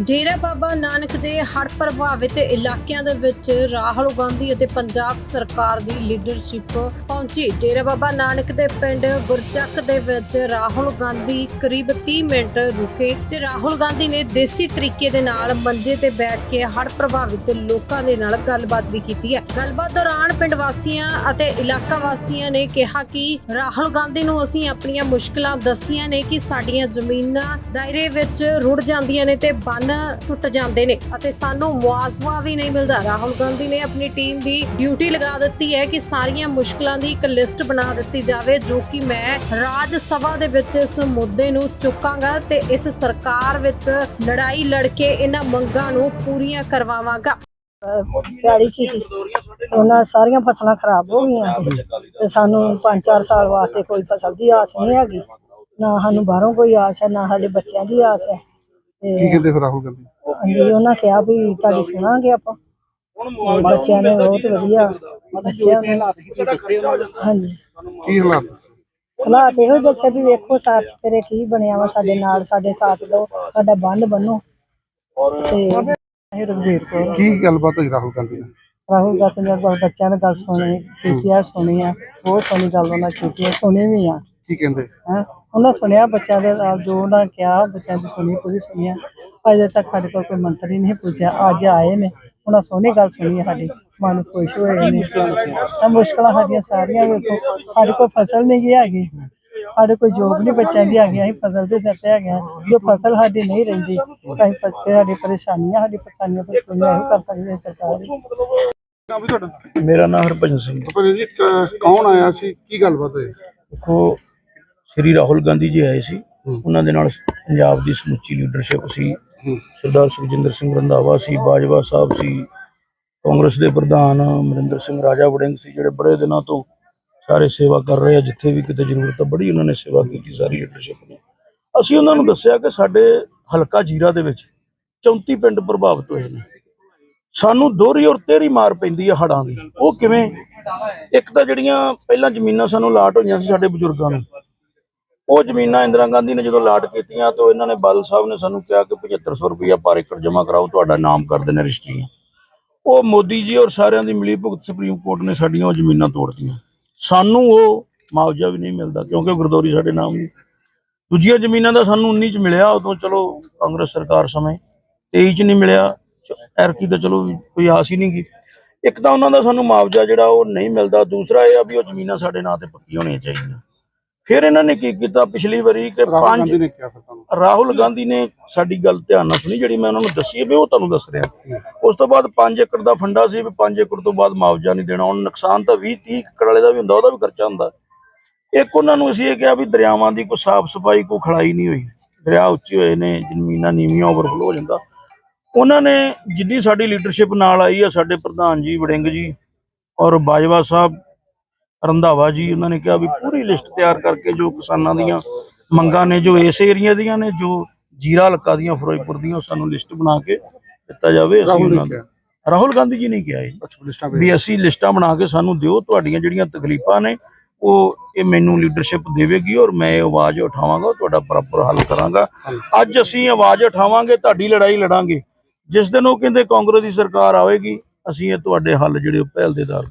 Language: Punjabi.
ਡੇਰਾ ਬਾਬਾ ਨਾਨਕ ਦੇ ਹੜ੍ਹ ਪ੍ਰਭਾਵਿਤ ਇਲਾਕਿਆਂ ਦੇ ਵਿੱਚ ਰਾਹੁਲ ਗਾਂਧੀ ਅਤੇ ਪੰਜਾਬ ਸਰਕਾਰ ਦੀ ਲੀਡਰਸ਼ਿਪ ਪਹੁੰਚੀ। ਡੇਰਾ ਬਾਬਾ ਨਾਨਕ ਦੇ ਪਿੰਡ ਗੁਰਚੱਕ ਦੇ ਵਿੱਚ ਰਾਹੁਲ ਗਾਂਧੀ ਕਰੀਬ 30 ਮਿੰਟ ਰੁਕੇ ਤੇ ਰਾਹੁਲ ਗਾਂਧੀ ਨੇ ਦੇਸੀ ਤਰੀਕੇ ਦੇ ਨਾਲ ਮੰਜੇ ਤੇ ਬੈਠ ਕੇ ਹੜ੍ਹ ਪ੍ਰਭਾਵਿਤ ਲੋਕਾਂ ਦੇ ਨਾਲ ਗੱਲਬਾਤ ਵੀ ਕੀਤੀ ਹੈ। ਗੱਲਬਾਤ ਦੌਰਾਨ ਪਿੰਡ ਵਾਸੀਆਂ ਅਤੇ ਇਲਾਕਾ ਵਾਸੀਆਂ ਨੇ ਕਿਹਾ ਕਿ ਰਾਹੁਲ ਗਾਂਧੀ ਨੂੰ ਅਸੀਂ ਆਪਣੀਆਂ ਮੁਸ਼ਕਲਾਂ ਦੱਸੀਆਂ ਨੇ ਕਿ ਸਾਡੀਆਂ ਜ਼ਮੀਨਾਂ ਦਾਇਰੇ ਵਿੱਚ ਰੁੜ ਜਾਂਦੀਆਂ ਨੇ ਤੇ ਬੰਨ ਟੁੱਟ ਜਾਂਦੇ ਨੇ ਅਤੇ ਸਾਨੂੰ ਮੁਆਵਜ਼ਾ ਵੀ ਨਹੀਂ ਮਿਲਦਾ। ਰਾਹੁਲ ਗਾਂਧੀ ਨੇ ਆਪਣੀ ਟੀਮ ਦੀ ਡਿਊਟੀ ਲਗਾ ਦਿੱਤੀ ਹੈ ਕਿ ਸਾਰੀਆਂ ਮੁਸ਼ਕਲਾਂ ਦੀ ਇੱਕ ਲਿਸਟ ਬਣਾ ਦਿੱਤੀ ਜਾਵੇ, ਜੋ ਕਿ ਮੈਂ ਰਾਜ ਸਭਾ ਦੇ ਵਿੱਚ ਇਸ ਮੁੱਦੇ ਨੂੰ ਚੁੱਕਾਂਗਾ ਤੇ ਇਸ ਸਰਕਾਰ ਵਿੱਚ ਲੜਾਈ ਲੜ ਕੇ ਇਹਨਾਂ ਮੰਗਾਂ ਨੂੰ ਪੂਰੀਆਂ ਕਰਵਾਵਾਂਗਾ। ਪਿਆੜੀ ਚ ਉਹਨਾਂ ਸਾਰੀਆਂ ਫਸਲਾਂ ਖਰਾਬ ਹੋ ਗਈਆਂ ਸੀ ਤੇ ਸਾਨੂੰ 5-4 ਸਾਲ ਵਾਸਤੇ ਕੋਈ ਫਸਲ ਦੀ ਆਸ ਨਹੀਂ ਹੈਗੀ। ਨਾ ਸਾਨੂੰ ਬਾਹਰੋਂ ਕੋਈ ਆਸ ਹੈ, ਨਾ ਸਾਡੇ ਬੱਚਿਆਂ ਦੀ ਆਸ ਹੈ। ਕੀ ਕਹਿੰਦੇ ਫਿਰ ਰਾਹੁਲ ਗਾਂਧੀ? ਹਾਂਜੀ ਉਹਨਾਂ ਕਿਹਾ ਵੀ ਤੁਹਾਡੀ ਸੁਣਾਂਗੇ ਆਪਾਂ। ਤੇ ਬੱਚਿਆਂ ਨੇ ਬਹੁਤ ਵਧੀਆ ਦੱਸਿਆ। ਉਹਨਾਂ ਨੇ। ਹਾਂਜੀ। ਕੀ ਹਾਲਾਤ ਹਾਲਾਤ ਇਹੋ ਹੀ ਦੱਸਿਆ ਵੀ ਵੇਖੋ ਸਾਥ ਤੇਰੇ ਕੀ ਬਣਿਆ ਵਾ ਸਾਡੇ ਨਾਲ ਸਾਡੇ ਸਾਥ ਦਿਓ ਸਾਡਾ ਬੰਨ ਬੰਨੋ। ਤੇ ਇਹ ਰਘਬੀਰ ਕੌਰ। ਕੀ ਗੱਲਬਾਤ ਹੋਈ ਰਾਹੁਲ ਗਾਂਧੀ ਨਾਲ? ਰਾਹੁਲ ਗਾਂਧੀ ਨੇ ਬਹੁਤ ਬੱਚਿਆਂ ਨੇ ਗੱਲ ਸੁਣੀ ਕੀਤੀ ਆ ਸੁਣੀ ਆ ਬਹੁਤ ਸੋਹਣੀ ਗੱਲ ਉਹਨਾਂ ਕੀਤੀ ਆ ਸੁਣੀ ਵੀ ਆ। ਕੀ ਕਹਿੰਦੇ? ਹੈਂ? ਉਹਨਾਂ ਸੁਣਿਆ ਬੱਚਿਆਂ ਦੇ ਨਾਲ ਜੋ ਉਹਨਾਂ ਕਿਹਾ ਬੱਚਿਆਂ ਦੀ ਸੁਣੀ ਪੂਰੀ ਸੁਣੀ ਆ। ਅਜੇ ਤੱਕ ਸਾਡੇ ਕੋਲ ਕੋਈ ਮੰਤਰੀ ਨਹੀਂ ਪੁੱਛਿਆ ਅੱਜ ਆਏ ਨੇ। ਉਹਨਾਂ ਸੋਹਣੀ ਗੱਲ ਸੁਣੀ ਸਾਡੀ ਮਨ ਖੁਸ਼ ਹੋਏ ਨੇ। ਤਾਂ ਮੁਸ਼ਕਲਾਂ ਸਾਡੀਆਂ ਸਾਰੀਆਂ ਵੇਖੋ ਸਾਡੇ ਕੋਲ ਫਸਲ ਨਹੀਂ ਗਈ ਹੈਗੀ। ਸਾਡੇ ਕੋਈ ਜੋਬ ਨਹੀਂ ਬੱਚਿਆਂ ਦੀ ਹੈਗੀ ਅਸੀਂ ਫਸਲ ਦੇ ਸਿਰ ਤੇ ਹੈਗੇ ਜੋ ਫਸਲ ਸਾਡੀ ਨਹੀਂ ਰਹਿੰਦੀ ਅਸੀਂ ਬੱਚੇ ਸਾਡੀ ਪਰੇਸ਼ਾਨੀਆਂ ਸਾਡੀ ਪਰੇਸ਼ਾਨੀਆਂ ਤੋਂ ਕੋਈ ਇਹੋ ਕਰ ਸਕਦੀ ਸਰਕਾਰ ਮੇਰਾ ਨਾਮ ਹਰਭਜਨ ਸਿੰਘ। ਪਰ ਜੀ ਕੌਣ ਆਇਆ ਸੀ? ਕੀ ਗੱਲਬਾਤ ਹੋਈ? ਦੇਖੋ ਸ਼੍ਰੀ ਰਾਹੁਲ ਗਾਂਧੀ ਜੀ ਆਏ ਸੀ। ਉਹਨਾਂ ਦੇ ਨਾਲ ਪੰਜਾਬ ਦੀ ਸਮੁੱਚੀ ਲੀਡਰਸ਼ਿਪ ਸੀ। ਸਰਦਾਰ ਸੁਖਜਿੰਦਰ ਸਿੰਘ ਰੰਧਾਵਾ ਸੀ ਬਾਜਵਾ ਸਾਹਿਬ ਸੀ ਕਾਂਗਰਸ ਦੇ ਪ੍ਰਧਾਨ ਅਮਰਿੰਦਰ ਸਿੰਘ ਰਾਜਾ ਵੜਿੰਗ ਸੀ ਜਿਹੜੇ ਬੜੇ ਦਿਨਾਂ ਤੋਂ ਸਾਰੇ ਸੇਵਾ ਕਰ ਰਹੇ ਆ। ਜਿੱਥੇ ਵੀ ਕਿਤੇ ਜ਼ਰੂਰਤ ਆ ਬੜੀ ਉਹਨਾਂ ਨੇ ਸੇਵਾ ਕੀਤੀ ਸਾਰੀ ਲੀਡਰਸ਼ਿਪ ਨੇ। ਅਸੀਂ ਉਹਨਾਂ ਨੂੰ ਦੱਸਿਆ ਕਿ ਸਾਡੇ ਹਲਕਾ ਜੀਰਾ ਦੇ ਵਿੱਚ 34 ਪਿੰਡ ਪ੍ਰਭਾਵਿਤ ਹੋਏ ਨੇ। ਸਾਨੂੰ ਦੋਹਰੀ ਔਰ ਤੇਰੀ ਮਾਰ ਪੈਂਦੀ ਆ ਹੜਾਂ ਦੀ। ਉਹ ਕਿਵੇਂ? ਇੱਕ ਤਾਂ ਜਿਹੜੀਆਂ ਪਹਿਲਾਂ ਜ਼ਮੀਨਾਂ ਸਾਨੂੰ ਲਾਟ ਹੋਈਆਂ ਸੀ ਸਾਡੇ ਬਜ਼ੁਰਗਾਂ ਨੂੰ ਉਹ ਜ਼ਮੀਨਾਂ ਇੰਦਰਾ ਗਾਂਧੀ ਨੇ ਜਦੋਂ ਲਾਟ ਕੀਤੀਆਂ ਤਾਂ ਇਹਨਾਂ ਨੇ ਬਾਦਲ ਸਾਹਿਬ ਨੇ ਸਾਨੂੰ ਕਿਹਾ ਕਿ 7500 ਰੁਪਇਆ ਪਰ ਏਕੜ ਜਮ੍ਹਾਂ ਕਰਾਓ, ਤੁਹਾਡਾ ਨਾਮ ਕਰ ਦੇਣਾ ਰਜਿਸਟਰੀਆਂ ਉਹ ਮੋਦੀ ਜੀ ਔਰ ਸਾਰਿਆਂ ਦੀ ਮਿਲੀ ਭੁਗਤ ਸੁਪਰੀਮ ਕੋਰਟ ਨੇ ਸਾਡੀਆਂ ਉਹ ਜ਼ਮੀਨਾਂ ਤੋੜਤੀਆਂ। ਸਾਨੂੰ ਉਹ ਮੁਆਵਜ਼ਾ ਵੀ ਨਹੀਂ ਮਿਲਦਾ ਕਿਉਂਕਿ ਗੁਰਦੌਰੀ ਸਾਡੇ ਨਾਮ ਨਹੀਂ। ਦੂਜੀਆਂ ਜ਼ਮੀਨਾਂ ਦਾ ਸਾਨੂੰ 19 ਚ ਮਿਲਿਆ, ਉਦੋਂ ਚਲੋ ਕਾਂਗਰਸ ਸਰਕਾਰ ਸਮੇਂ 23 ਚ ਨਹੀਂ ਮਿਲਿਆ ਐਰਕੀ ਤਾਂ ਚਲੋ ਕੋਈ ਆਸ ਹੀ ਨਹੀਂ ਗੀ। ਇੱਕ ਤਾਂ ਉਹਨਾਂ ਦਾ ਸਾਨੂੰ ਮੁਆਵਜ਼ਾ ਜਿਹੜਾ ਉਹ ਨਹੀਂ ਮਿਲਦਾ, ਦੂਸਰਾ ਇਹ ਆ ਵੀ ਉਹ ਜ਼ਮੀਨਾਂ ਸਾਡੇ ਨਾਂ ਤੇ ਪੱਕੀ ਹੋਣੀਆਂ ਚਾਹੀਦੀਆਂ। ਫਿਰ ਇਹਨਾਂ ਨੇ ਕੀ ਕੀਤਾ ਪਿਛਲੀ ਵਾਰੀ ਕਿ ਰਾਹੁਲ ਪੰਜ ਗਾਂਧੀ ਨੇ ਕਿਹਾ ਫਿਰ ਤੁਹਾਨੂੰ? ਰਾਹੁਲ ਗਾਂਧੀ ਨੇ ਸਾਡੀ ਗੱਲ ਧਿਆਨ ਨਾਲ ਸੁਣੀ ਜਿਹੜੀ ਮੈਂ ਉਹਨਾਂ ਨੂੰ ਦੱਸੀ ਹੈ ਵੀ ਉਹ ਤੁਹਾਨੂੰ ਦੱਸ ਰਿਹਾ। ਉਸ ਤੋਂ ਬਾਅਦ 5 ਏਕੜ ਦਾ ਫੰਡਾ ਸੀ ਵੀ 5 ਏਕੜ ਤੋਂ ਬਾਅਦ ਮੁਆਵਜ਼ਾ ਨਹੀਂ ਦੇਣਾ। ਹੁਣ ਨੁਕਸਾਨ ਤਾਂ 20 30 ਏਕੜ ਵਾਲੇ ਦਾ ਵੀ ਹੁੰਦਾ ਉਹਦਾ ਵੀ ਖਰਚਾ ਹੁੰਦਾ। ਇੱਕ ਉਹਨਾਂ ਨੂੰ ਅਸੀਂ ਇਹ ਕਿਹਾ ਵੀ ਦਰਿਆਵਾਂ ਦੀ ਕੋਈ ਸਾਫ਼ ਸਫ਼ਾਈ ਕੋਈ ਖੜਾਈ ਨਹੀਂ ਹੋਈ। ਦਰਿਆ ਉੱਚੇ ਹੋਏ ਨੇ ਜ਼ਮੀਨਾਂ ਨੀਵੀਆਂ ਓਵਰਫਲੋ ਹੋ ਜਾਂਦਾ। ਉਹਨਾਂ ਨੇ ਜਿੱਡੀ ਸਾਡੀ ਲੀਡਰਸ਼ਿਪ ਨਾਲ ਆਈ ਆ ਸਾਡੇ ਪ੍ਰਧਾਨ ਜੀ ਵੜਿੰਗ ਜੀ ਔਰ ਬਾਜਵਾ ਸਾਹਿਬ ਰੰਧਾਵਾ ਜੀ ਉਹਨਾਂ ਨੇ ਕਿਹਾ ਵੀ ਪੂਰੀ ਲਿਸਟ ਤਿਆਰ ਕਰਕੇ ਜੋ ਕਿਸਾਨਾਂ ਦੀਆਂ ਮੰਗਾਂ ਨੇ ਜੋ ਇਸ ਏਰੀਆ ਦੀਆਂ ਨੇ ਜੋ ਜੀਰਾ ਹਲਕਾ ਦੀਆਂ ਫਿਰੋਜ਼ਪੁਰ ਦੀਆਂ ਸਾਨੂੰ ਲਿਸਟ ਬਣਾ ਕੇ ਦਿੱਤਾ ਜਾਵੇ ਅਸੀਂ ਨੇ ਉਹਨਾਂ ਦਾ ਰਾਹੁਲ ਗਾਂਧੀ ਜੀ ਨੇ ਕਿਹਾ ਲਿਸਟਾਂ ਵੀ ਅਸੀਂ ਲਿਸਟਾਂ ਬਣਾ ਕੇ ਸਾਨੂੰ ਦਿਓ ਤੁਹਾਡੀਆਂ ਜਿਹੜੀਆਂ ਤਕਲੀਫਾਂ ਨੇ ਉਹ ਇਹ ਮੈਨੂੰ ਲੀਡਰਸ਼ਿਪ ਦੇਵੇਗੀ ਔਰ ਮੈਂ ਇਹ ਆਵਾਜ਼ ਉਠਾਵਾਂਗਾ ਤੁਹਾਡਾ ਪ੍ਰੋਪਰ ਹੱਲ ਕਰਾਂਗਾ। ਅੱਜ ਅਸੀਂ ਆਵਾਜ਼ ਉਠਾਵਾਂਗੇ ਤੁਹਾਡੀ ਲੜਾਈ ਲੜਾਂਗੇ। ਜਿਸ ਦਿਨ ਉਹ ਕਹਿੰਦੇ ਕਾਂਗਰਸ ਦੀ ਸਰਕਾਰ ਆਵੇਗੀ ਅਸੀਂ ਇਹ ਤੁਹਾਡੇ ਹੱਲ ਜਿਹੜੇ ਪਹਿਲ ਦੇ ਤੇ